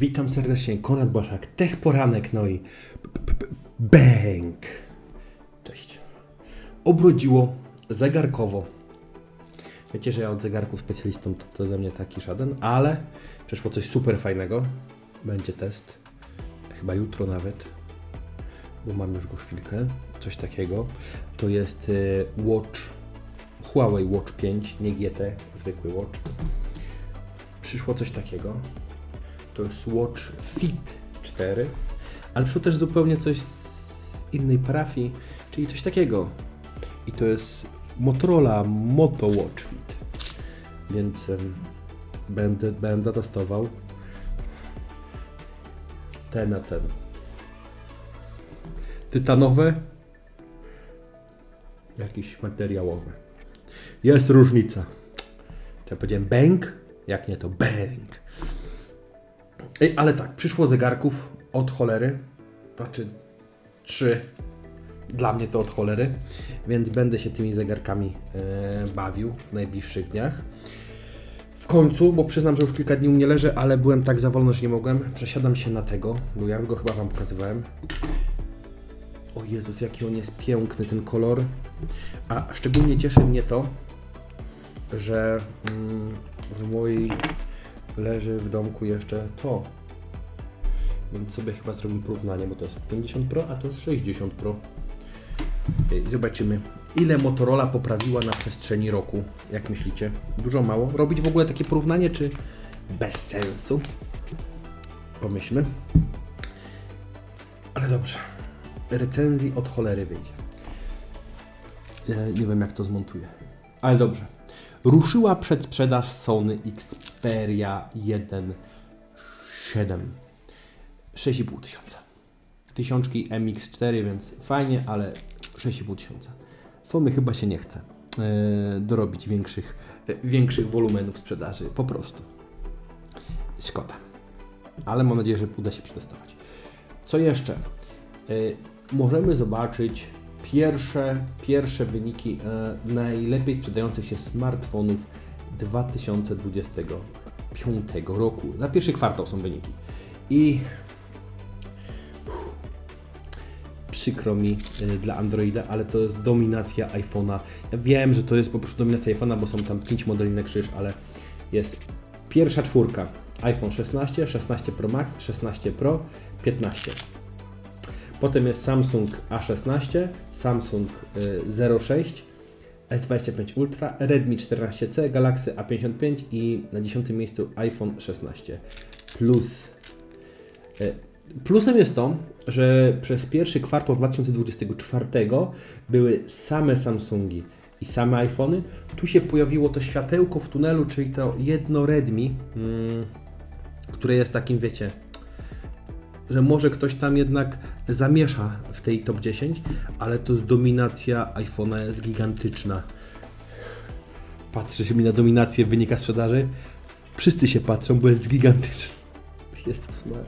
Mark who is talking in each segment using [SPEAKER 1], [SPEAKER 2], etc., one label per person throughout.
[SPEAKER 1] Witam serdecznie, Konrad Błaszak, Tech Poranek, no i Bęk. Cześć. Obrodziło zegarkowo. Wiecie, że ja od zegarków specjalistą to, to ze mnie taki żaden, ale przeszło coś super fajnego. Będzie test. Chyba jutro nawet, bo mam już go chwilkę. Coś takiego. To jest y, Watch Huawei Watch 5, nie GT, zwykły Watch. Przyszło coś takiego. To jest Watch Fit 4, ale przyszło też zupełnie coś z innej parafii, czyli coś takiego. I to jest Motorola Moto Watch Fit. Więc będę, będę testował ten na ten. Tytanowe, jakiś materiałowy. Jest różnica. Czy ja powiedziałem bęk? Jak nie to bęk. Ale tak, przyszło zegarków od cholery. Znaczy trzy. Dla mnie to od cholery. Więc będę się tymi zegarkami e, bawił w najbliższych dniach. W końcu, bo przyznam, że już kilka dni u mnie leży, ale byłem tak za że nie mogłem. Przesiadam się na tego, bo ja go chyba Wam pokazywałem. O Jezus, jaki on jest piękny, ten kolor. A szczególnie cieszy mnie to, że mm, w mojej leży w domku jeszcze to. Więc sobie chyba zrobimy porównanie, bo to jest 50 Pro, a to jest 60 Pro. Ej, Zobaczymy, ile Motorola poprawiła na przestrzeni roku. Jak myślicie? Dużo, mało? Robić w ogóle takie porównanie, czy bez sensu? Pomyślmy. Ale dobrze. Recenzji od cholery wyjdzie. E, Nie wiem, jak to zmontuję. Ale dobrze. Ruszyła przedsprzedaż Sony Xperia 1.7. 6,5 tysiąca. Tysiączki MX4, więc fajnie, ale 6,5 tysiąca. Sony chyba się nie chce e, dorobić większych, e, większych wolumenów sprzedaży. Po prostu. Szkoda. Ale mam nadzieję, że uda się przetestować. Co jeszcze? E, możemy zobaczyć pierwsze, pierwsze wyniki e, najlepiej sprzedających się smartfonów 2025 roku. Za pierwszy kwartał są wyniki. I przykro mi e, dla Androida, ale to jest dominacja iPhone'a. Ja wiem, że to jest po prostu dominacja iPhone'a, bo są tam 5 modeli na krzyż, ale jest pierwsza czwórka. iPhone 16, 16 Pro Max, 16 Pro, 15. Potem jest Samsung A16, Samsung y, 06, S25 Ultra, Redmi 14C, Galaxy A55 i na 10 miejscu iPhone 16 Plus. Y, Plusem jest to, że przez pierwszy kwartał 2024 były same Samsungi i same iPhony. Tu się pojawiło to światełko w tunelu, czyli to jedno Redmi, mm, które jest takim, wiecie, że może ktoś tam jednak zamiesza w tej top 10, ale to jest dominacja iPhone'a jest gigantyczna. Patrzy się mi na dominację wynika sprzedaży. Wszyscy się patrzą, bo jest gigantyczny. Jezus Maria.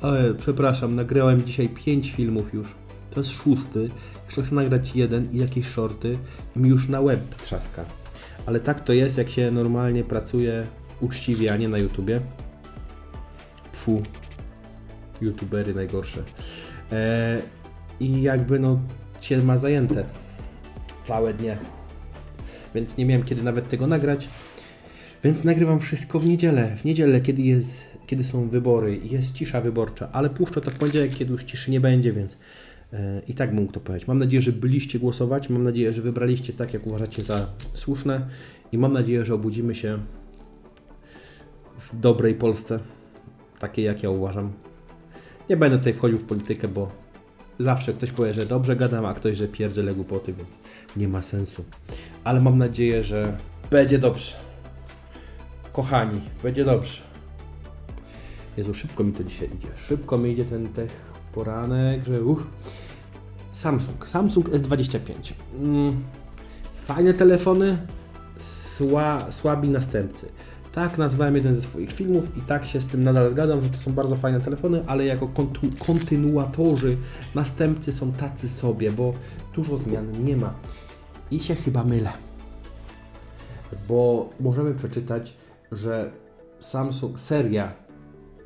[SPEAKER 1] Ale przepraszam, nagrałem dzisiaj 5 filmów już. To jest szósty. Jeszcze chcę nagrać jeden i jakieś shorty i mi już na web trzaska. Ale tak to jest, jak się normalnie pracuje uczciwie, a nie na YouTubie. Fu, youtubery najgorsze. E, I jakby no się ma zajęte całe dnie. Więc nie miałem kiedy nawet tego nagrać. Więc nagrywam wszystko w niedzielę. W niedzielę, kiedy, jest, kiedy są wybory i jest cisza wyborcza, ale puszczę to w poniedziałek, kiedy już ciszy nie będzie, więc e, i tak mógł to powiedzieć. Mam nadzieję, że byliście głosować. Mam nadzieję, że wybraliście tak, jak uważacie za słuszne. I mam nadzieję, że obudzimy się w dobrej Polsce. Takiej, jak ja uważam. Nie będę tutaj wchodził w politykę, bo zawsze ktoś powie, że dobrze gadam, a ktoś, że pierdzielę głupoty, więc nie ma sensu. Ale mam nadzieję, że będzie dobrze. Kochani, będzie dobrze. Jezu, szybko mi to dzisiaj idzie. Szybko mi idzie ten tech poranek, że uch. Samsung. Samsung S25. Mm, fajne telefony, sła, słabi następcy. Tak nazwałem jeden ze swoich filmów i tak się z tym nadal zgadzam, że to są bardzo fajne telefony, ale jako kontu- kontynuatorzy następcy są tacy sobie, bo dużo zmian nie ma. I się chyba mylę. Bo możemy przeczytać, że Samsung seria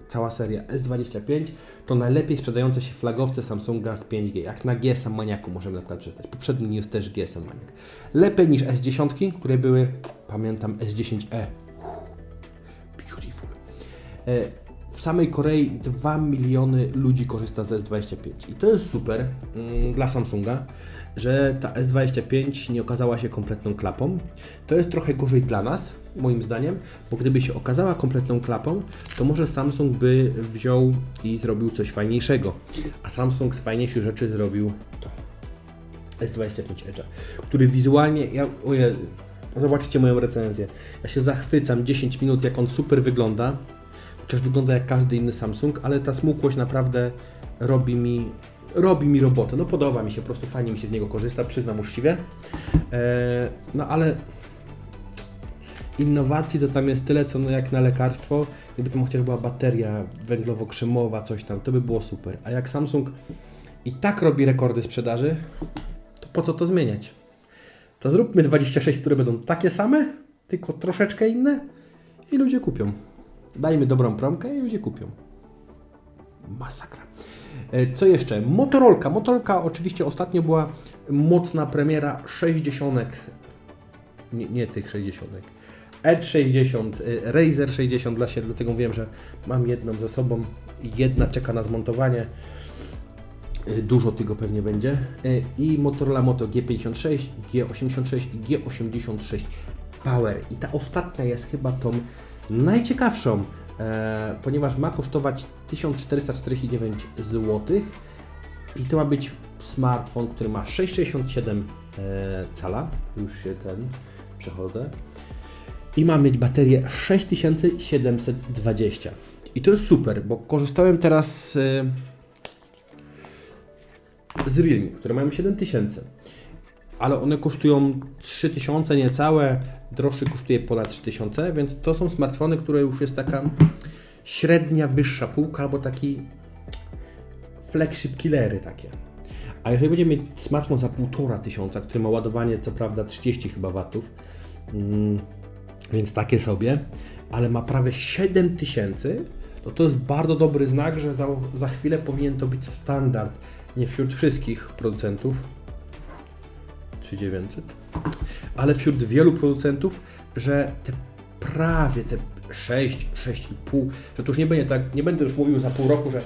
[SPEAKER 1] cała seria S25 to najlepiej sprzedające się flagowce Samsunga z 5G. Jak na GSM Maniaku możemy na przykład przeczytać. Poprzedni jest też GSM Maniak. Lepiej niż S10, które były, pamiętam, S10e. W samej Korei 2 miliony ludzi korzysta z S25 i to jest super mm, dla Samsunga, że ta S25 nie okazała się kompletną klapą. To jest trochę gorzej dla nas, moim zdaniem, bo gdyby się okazała kompletną klapą, to może Samsung by wziął i zrobił coś fajniejszego. A Samsung z fajniejszych rzeczy zrobił to. S25 Edge, który wizualnie, ja, oje, zobaczcie moją recenzję. Ja się zachwycam 10 minut, jak on super wygląda. Chociaż wygląda jak każdy inny Samsung, ale ta smukłość naprawdę robi mi, robi mi robotę. No podoba mi się, po prostu fajnie mi się z niego korzysta, przyznam uczciwie. E, no ale innowacji to tam jest tyle, co no jak na lekarstwo. Gdyby tam chociaż była bateria węglowo-krzemowa, coś tam, to by było super. A jak Samsung i tak robi rekordy sprzedaży, to po co to zmieniać? To zróbmy 26, które będą takie same, tylko troszeczkę inne i ludzie kupią. Dajmy dobrą promkę i ludzie kupią. Masakra. E, Co jeszcze? Motorolka. Motorolka oczywiście ostatnio była mocna premiera 60. Nie, nie tych 60. Edge 60, y, Razer 60 dla siebie, dlatego wiem, że mam jedną ze sobą. Jedna czeka na zmontowanie. Y, Dużo tego pewnie będzie. I Motorola Moto G56, G86 i G86 Power. I ta ostatnia jest chyba tą najciekawszą, e, ponieważ ma kosztować 1449 zł. I to ma być smartfon, który ma 667 e, cala. Już się ten przechodzę. I ma mieć baterię 6720. I to jest super, bo korzystałem teraz e, z Realme, które mają 7000. Ale one kosztują 3000 niecałe, droższy kosztuje ponad 3000, więc to są smartfony, które już jest taka średnia, wyższa półka, albo taki flagship killery takie. A jeżeli będziemy mieć smartfon za 1,5 tysiąca, który ma ładowanie co prawda 30 chyba watów, mm, więc takie sobie, ale ma prawie 7 tysięcy, to to jest bardzo dobry znak, że za, za chwilę powinien to być standard, nie wśród wszystkich producentów, 3900, ale wśród wielu producentów, że te prawie te 6, 6,5, że to już nie będzie tak, nie będę już mówił za pół roku, że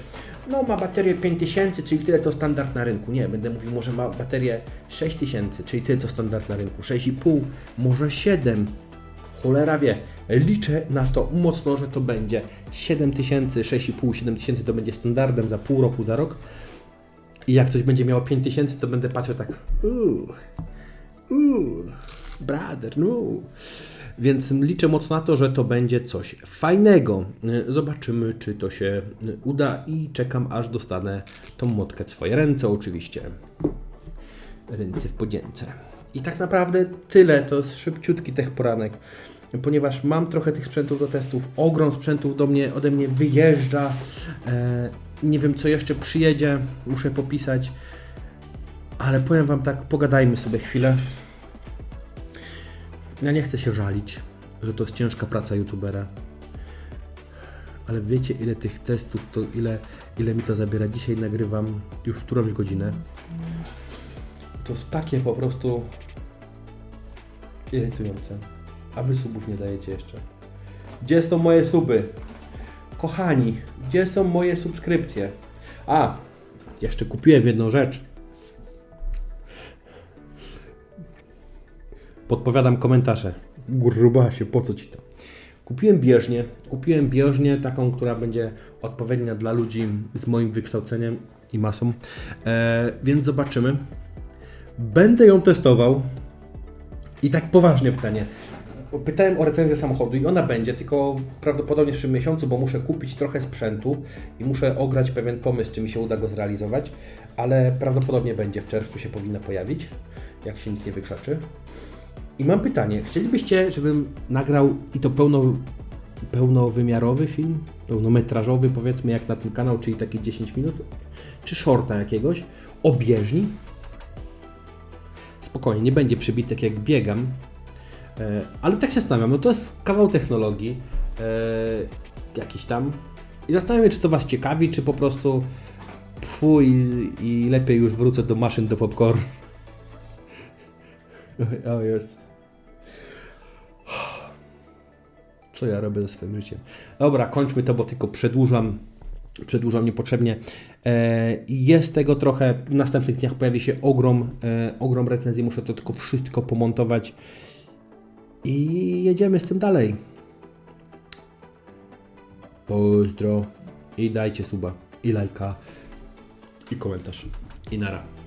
[SPEAKER 1] no ma baterię 5000, czyli tyle co standard na rynku. Nie, będę mówił może ma baterię 6000, czyli tyle co standard na rynku. 6,5, może 7. Cholera wie, liczę na to mocno, że to będzie 7000, 6,5, 7000 to będzie standardem za pół roku, za rok. I jak coś będzie miało 5000, to będę patrzył tak. Uuu, uuu, brother, no. Więc liczę mocno na to, że to będzie coś fajnego. Zobaczymy, czy to się uda i czekam, aż dostanę tą motkę w swoje ręce, oczywiście. Ręce w podzięce. I tak naprawdę tyle. To jest szybciutki tech poranek. Ponieważ mam trochę tych sprzętów do testów, ogrom sprzętów do mnie, ode mnie wyjeżdża. E, nie wiem, co jeszcze przyjedzie, muszę popisać. Ale powiem Wam tak, pogadajmy sobie chwilę. Ja nie chcę się żalić, że to jest ciężka praca youtubera. Ale wiecie ile tych testów, to ile, ile mi to zabiera. Dzisiaj nagrywam już którąś godzinę. To jest takie po prostu irytujące. A wy subów nie dajecie jeszcze. Gdzie są moje suby? Kochani, gdzie są moje subskrypcje? A, jeszcze kupiłem jedną rzecz. Podpowiadam komentarze. Grubasie, po co ci to? Kupiłem bieżnię. Kupiłem bieżnię taką, która będzie odpowiednia dla ludzi z moim wykształceniem i masą. E, więc zobaczymy. Będę ją testował. I tak poważnie pytanie. Pytałem o recenzję samochodu i ona będzie, tylko prawdopodobnie w przyszłym miesiącu, bo muszę kupić trochę sprzętu i muszę ograć pewien pomysł, czy mi się uda go zrealizować, ale prawdopodobnie będzie, w czerwcu się powinna pojawić, jak się nic nie wykrzaczy. I mam pytanie, chcielibyście, żebym nagrał i to pełno, pełnowymiarowy film, pełnometrażowy powiedzmy jak na tym kanał, czyli takie 10 minut, czy shorta jakiegoś, o bieżni? Spokojnie, nie będzie przybitek jak biegam, e, ale tak się zastanawiam, no to jest kawał technologii, e, jakiś tam, I zastanawiam się, czy to Was ciekawi, czy po prostu pfu i, lepiej już wrócę do maszyn do popcorn. O jest. Co ja robię ze swoim życiem? Dobra, kończmy to, bo tylko przedłużam, przedłużam niepotrzebnie. E, jest tego trochę. W następnych dniach pojawi się ogrom, e, ogrom recenzji. Muszę to tylko wszystko pomontować. I jedziemy z tym dalej. Pozdro. I dajcie suba. I lajka. I komentarz. I nara.